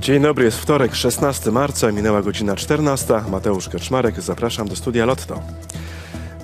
Dzień dobry, jest wtorek, 16 marca, minęła godzina 14. Mateusz Kaczmarek, zapraszam do studia Lotto.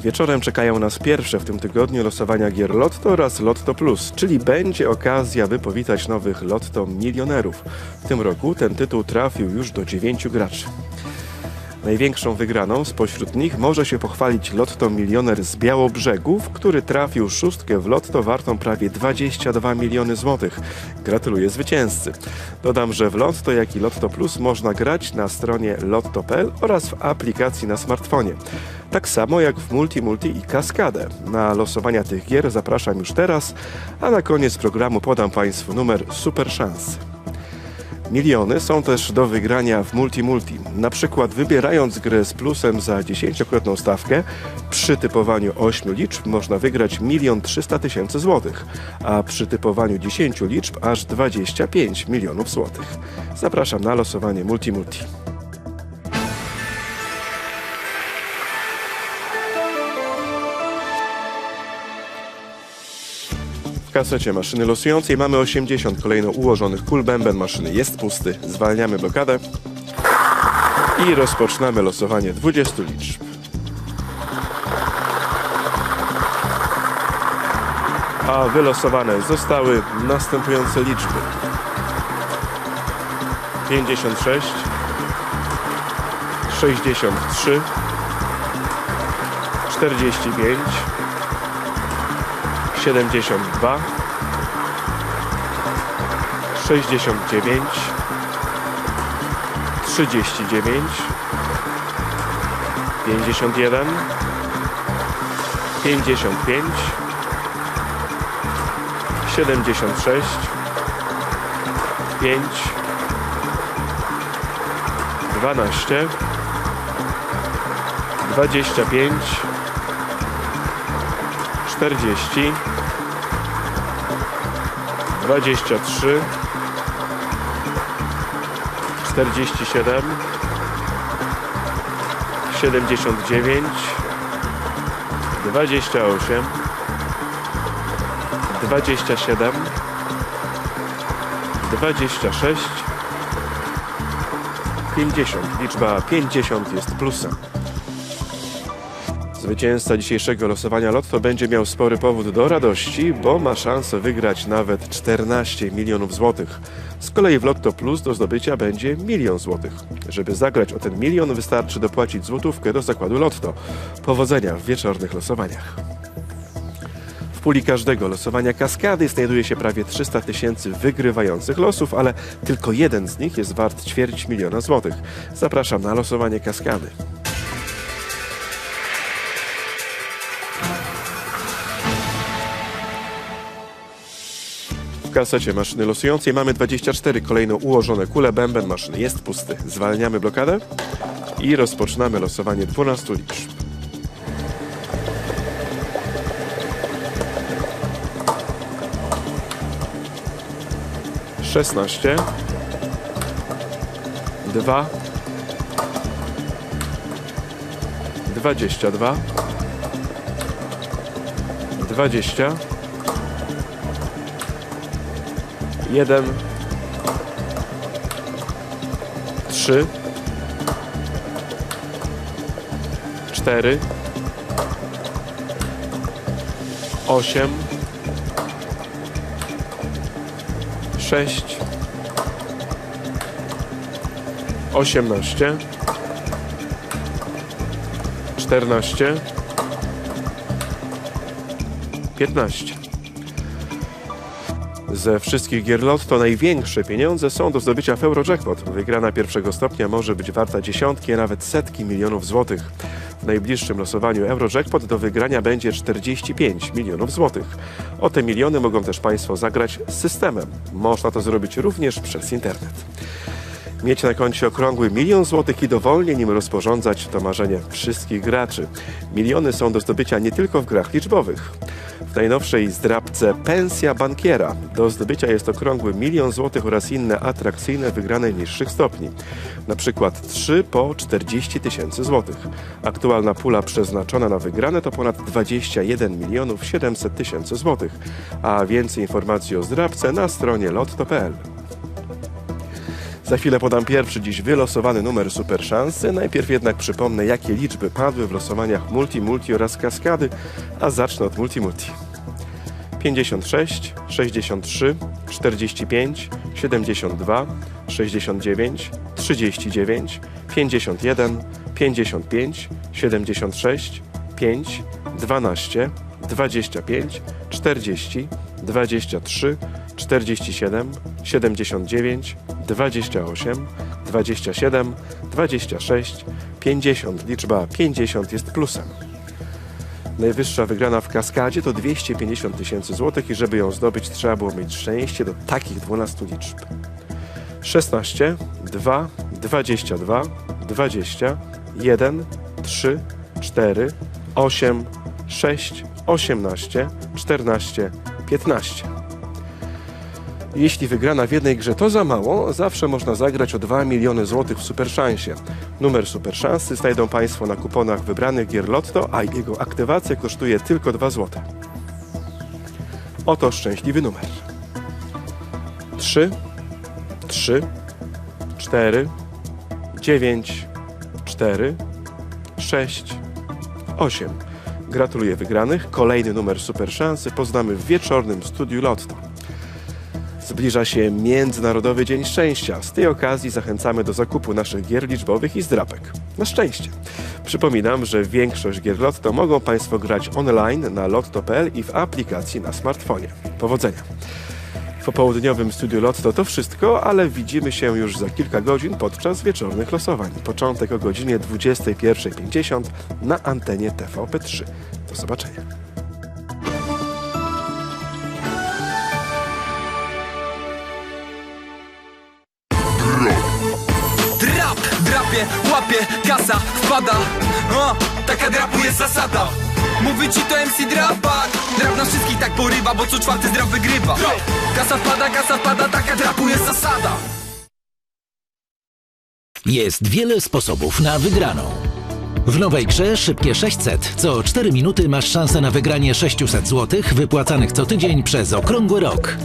Wieczorem czekają nas pierwsze w tym tygodniu losowania gier Lotto oraz Lotto Plus, czyli będzie okazja, by powitać nowych Lotto milionerów. W tym roku ten tytuł trafił już do dziewięciu graczy. Największą wygraną spośród nich może się pochwalić Lotto Milioner z Białobrzegów, który trafił szóstkę w Lotto wartą prawie 22 miliony złotych. Gratuluję zwycięzcy. Dodam, że w Lotto, jak i Lotto Plus można grać na stronie lotto.pl oraz w aplikacji na smartfonie. Tak samo jak w Multi Multi i Kaskadę. Na losowania tych gier zapraszam już teraz, a na koniec programu podam Państwu numer Super Szans. Miliony są też do wygrania w Multi-Multi. Na przykład wybierając grę z plusem za 10-krotną stawkę, przy typowaniu 8 liczb można wygrać 1 300 tysięcy złotych, a przy typowaniu 10 liczb aż 25 milionów złotych. Zapraszam na losowanie Multi-Multi. Kasecie maszyny losującej mamy 80 kolejno ułożonych kul. Bęben maszyny jest pusty. Zwalniamy blokadę i rozpoczynamy losowanie 20 liczb. A wylosowane zostały następujące liczby. 56 63 45 72 69 39 51 55 76 5 12 25 40 23 47 79 28 27 26 50. Liczba 50 jest plusem. Zwycięzca dzisiejszego losowania Lotto będzie miał spory powód do radości, bo ma szansę wygrać nawet 14 milionów złotych. Z kolei w Lotto Plus do zdobycia będzie milion złotych. Żeby zagrać o ten milion wystarczy dopłacić złotówkę do zakładu Lotto. Powodzenia w wieczornych losowaniach. W puli każdego losowania kaskady znajduje się prawie 300 tysięcy wygrywających losów, ale tylko jeden z nich jest wart ćwierć miliona złotych. Zapraszam na losowanie kaskady. Kasecie maszyny losującej mamy 24 kolejno ułożone kule. Bęben maszyny jest pusty. Zwalniamy blokadę i rozpoczynamy losowanie 12 liczb. Szesnaście, dwa, dwadzieścia dwa, dwadzieścia, jeden, trzy, cztery, osiem, sześć, osiemnaście, czternaście, piętnaście. Ze wszystkich gier Lotto największe pieniądze są do zdobycia w Eurojackpot. Wygrana pierwszego stopnia może być warta dziesiątki, a nawet setki milionów złotych. W najbliższym losowaniu Eurojackpot do wygrania będzie 45 milionów złotych. O te miliony mogą też Państwo zagrać z systemem. Można to zrobić również przez internet. Mieć na koncie okrągły milion złotych i dowolnie nim rozporządzać to marzenie wszystkich graczy. Miliony są do zdobycia nie tylko w grach liczbowych. W najnowszej zdrabce Pensja Bankiera do zdobycia jest okrągły milion złotych oraz inne atrakcyjne wygrane niższych stopni. Na przykład 3 po 40 tysięcy złotych. Aktualna pula przeznaczona na wygrane to ponad 21 milionów 700 tysięcy złotych. A więcej informacji o zdrabce na stronie lotto.pl. Za chwilę podam pierwszy dziś wylosowany numer super szansy. Najpierw jednak przypomnę, jakie liczby padły w losowaniach multi, multi oraz kaskady, a zacznę od multi, multi. 56, 63, 45, 72, 69, 39, 51, 55, 76, 5, 12, 25, 40, 23, 47, 79, 28, 27, 26, 50. Liczba 50 jest plusem. Najwyższa wygrana w kaskadzie to 250 tysięcy złotych i żeby ją zdobyć trzeba było mieć szczęście do takich 12 liczb. 16, 2, 22, 20, 1, 3, 4, 8, 6, 18, 14, 15. Jeśli wygrana w jednej grze to za mało, zawsze można zagrać o 2 miliony złotych w Superszansie. Numer Superszansy znajdą Państwo na kuponach wybranych gier Lotto, a jego aktywacja kosztuje tylko 2 złote. Oto szczęśliwy numer. 3, 3, 4, 9, 4, 6, 8. Gratuluję wygranych. Kolejny numer Super Szansy poznamy w wieczornym studiu Lotto. Zbliża się Międzynarodowy Dzień Szczęścia. Z tej okazji zachęcamy do zakupu naszych gier liczbowych i zdrapek. Na szczęście. Przypominam, że większość gier Lotto mogą Państwo grać online na lotto.pl i w aplikacji na smartfonie. Powodzenia! W popołudniowym studiu Lotto to wszystko, ale widzimy się już za kilka godzin podczas wieczornych losowań. Początek o godzinie 21.50 na antenie TVP3. Do zobaczenia. Łapie, kasa, wpada O, taka drapu jest zasada Mówi ci to MC Drapak Drap na wszystkich tak porywa, bo co czwarty zdrap wygrywa Kasa wpada, kasa wpada, taka drapu jest zasada Jest wiele sposobów na wygraną. W nowej grze Szybkie 600 co 4 minuty masz szansę na wygranie 600 zł wypłacanych co tydzień przez okrągły rok.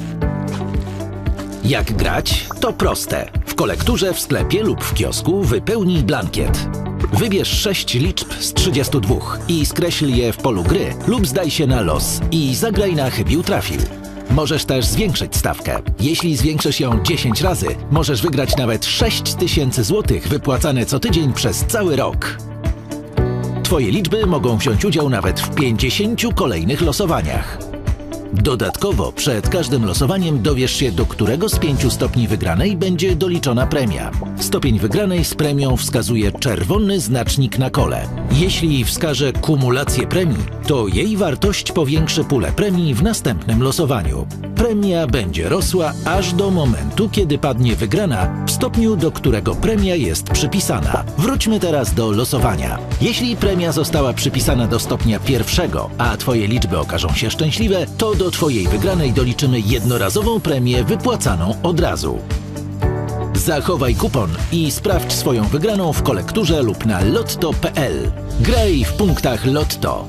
Jak grać? To proste. W kolekturze, w sklepie lub w kiosku wypełnij blankiet. Wybierz 6 liczb z 32 i skreśl je w polu gry lub zdaj się na los i zagraj na chybił trafił. Możesz też zwiększyć stawkę. Jeśli zwiększysz ją 10 razy, możesz wygrać nawet 6000 zł wypłacane co tydzień przez cały rok. Twoje liczby mogą wziąć udział nawet w 50 kolejnych losowaniach. Dodatkowo przed każdym losowaniem dowiesz się, do którego z pięciu stopni wygranej będzie doliczona premia. Stopień wygranej z premią wskazuje czerwony znacznik na kole. Jeśli wskaże kumulację premii, to jej wartość powiększy pulę premii w następnym losowaniu. Premia będzie rosła aż do momentu, kiedy padnie wygrana w stopniu, do którego premia jest przypisana. Wróćmy teraz do losowania. Jeśli premia została przypisana do stopnia pierwszego, a Twoje liczby okażą się szczęśliwe, to do Twojej wygranej doliczymy jednorazową premię wypłacaną od razu. Zachowaj kupon i sprawdź swoją wygraną w kolekturze lub na lotto.pl. Graj w punktach Lotto.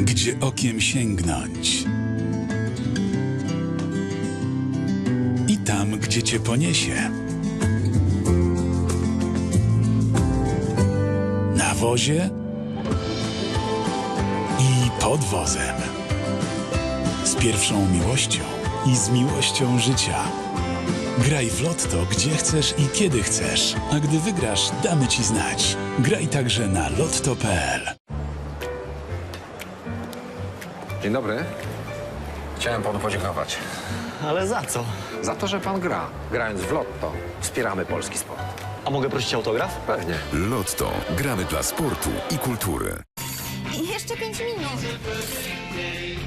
Gdzie okiem sięgnąć? I tam, gdzie cię poniesie. Na wozie pod wozem. Z pierwszą miłością i z miłością życia. Graj w lotto, gdzie chcesz i kiedy chcesz. A gdy wygrasz, damy ci znać. Graj także na lotto.pl. Dzień dobry. Chciałem panu podziękować. Ale za co? Za to, że pan gra. Grając w lotto, wspieramy polski sport. A mogę prosić autograf? Pewnie. Lotto. Gramy dla sportu i kultury. Jeszcze pięć minut.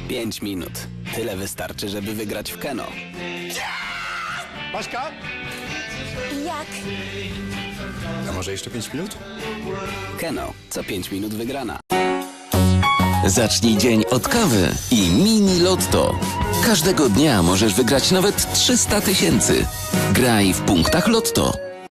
5 minut. Tyle wystarczy, żeby wygrać w Keno. Baśka? Jak? A może jeszcze 5 minut? Keno. Co 5 minut wygrana. Zacznij dzień od kawy i mini lotto. Każdego dnia możesz wygrać nawet 300 tysięcy. Graj w punktach lotto.